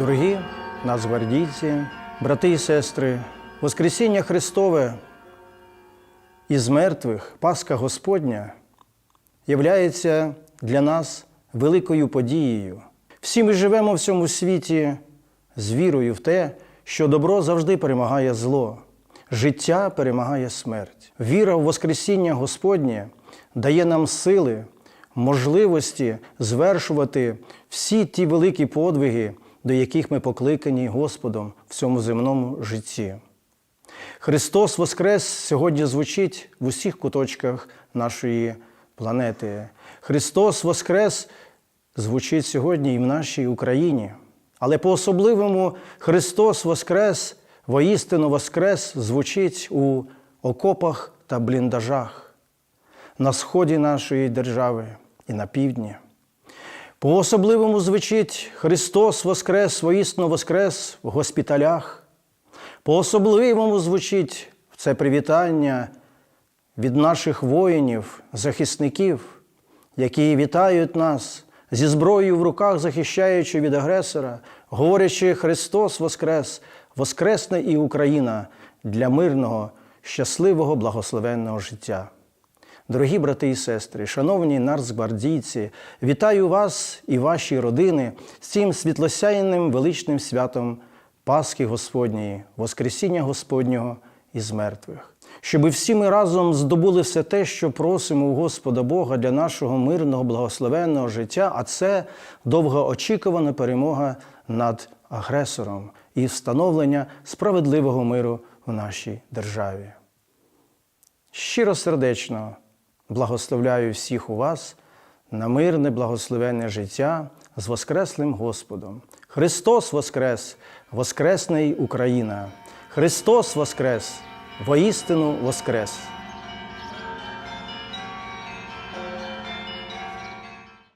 Дорогі нацгвардійці, брати і сестри, Воскресіння Христове із мертвих, Пасха Господня, являється для нас великою подією. Всі ми живемо в цьому світі з вірою в те, що добро завжди перемагає зло, життя перемагає смерть. Віра в Воскресіння Господнє дає нам сили, можливості звершувати всі ті великі подвиги, до яких ми покликані Господом в цьому земному житті. Христос Воскрес сьогодні звучить в усіх куточках нашої планети. Христос Воскрес звучить сьогодні і в нашій Україні. Але по-особливому Христос Воскрес, воістину Воскрес звучить у окопах та бліндажах на сході нашої держави і на півдні. По-особливому звучить Христос Воскрес, воістину Воскрес в госпіталях. По-особливому звучить це привітання від наших воїнів, захисників, які вітають нас зі зброєю в руках, захищаючи від агресора, говорячи Христос Воскрес, Воскресне і Україна для мирного, щасливого, благословенного життя. Дорогі брати і сестри, шановні нацгвардійці, вітаю вас і ваші родини з цим світлосяйним величним святом Пасхи Господньої, Воскресіння Господнього із мертвих. Щоби всі ми разом здобули все те, що просимо у Господа Бога для нашого мирного, благословенного життя, а це довгоочікувана перемога над агресором і встановлення справедливого миру в нашій державі. Щиро сердечно благословляю всіх у вас на мирне, благословенне життя з Воскреслим Господом. Христос Воскрес, Воскресний Україна! Христос Воскрес! Воістину Воскрес!